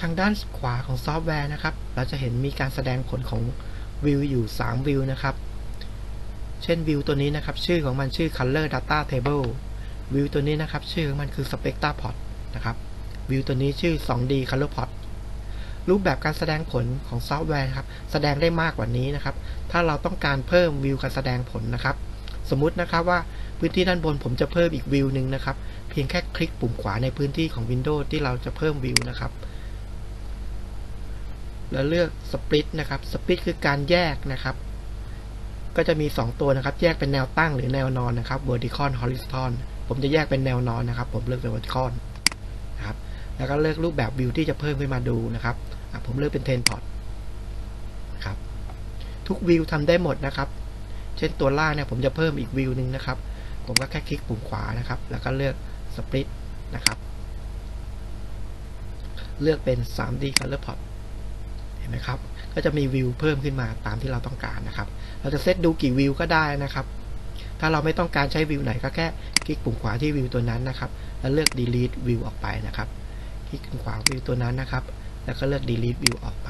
ทางด้านขวาของซอฟต์แวร์นะครับ เราจะเห็นมีการแสดงผลของวิวอยู่ 3 วิวนะครับ เช่นวิวตัวนี้นะครับ ชื่อของมันชื่อ color data table วิวตัวนี้นะครับ ชื่อของมันคือ spectra plot นะครับวิวตัวนี้ชื่อ 2D color plot รูปแบบการแสดงผลของซอฟต์แวร์ครับแสดงได้มากกว่านี้นะครับ ถ้าเราต้องการเพิ่มวิวการแสดงผลนะครับ สมมุตินะครับว่าพื้นที่ด้านบนผมจะเพิ่มอีกวิวหนึ่งนะครับ เพียงแค่คลิกปุ่มขวาในพื้นที่ของ Windows ที่เราจะเพิ่มวิวนะครับ แล้วเลือก Split นะครับ Split คือการแยกนะครับ ก็จะมี 2 ตัวนะครับ แยกเป็นแนวตั้งหรือแนวนอนนะครับ vertical horizontal ผมจะแยกเป็นแนวนอนนะครับ ผมเลือกเป็น vertical นะครับ แล้วก็เลือกรูปแบบวิวที่จะเพิ่มขึ้นมาดูนะครับผมเลือกเป็น 10 port นะครับ ทุกวิวทำได้หมดนะครับ เช่นตัวล่างเนี่ยผมจะเพิ่มอีกวิวหนึ่งนะครับ ผมก็แค่คลิกปุ่มขวานะครับ แล้วก็เลือก split นะครับ เลือกเป็น 3D color pot ห็นไหมครับ ก็จะมีวิวเพิ่มขึ้นมาตามที่เราต้องการนะครับ เราจะเซตดูกี่วิวก็ได้นะครับ ถ้าเราไม่ต้องการใช้วิวไหนก็แค่คลิกปุ่มขวาที่วิวตัวนั้นนะครับ แล้วเลือก delete view ออกไปนะครับ คลิกขวาวิวตัวนั้นนะครับ แล้วก็เลือก delete view ออกไป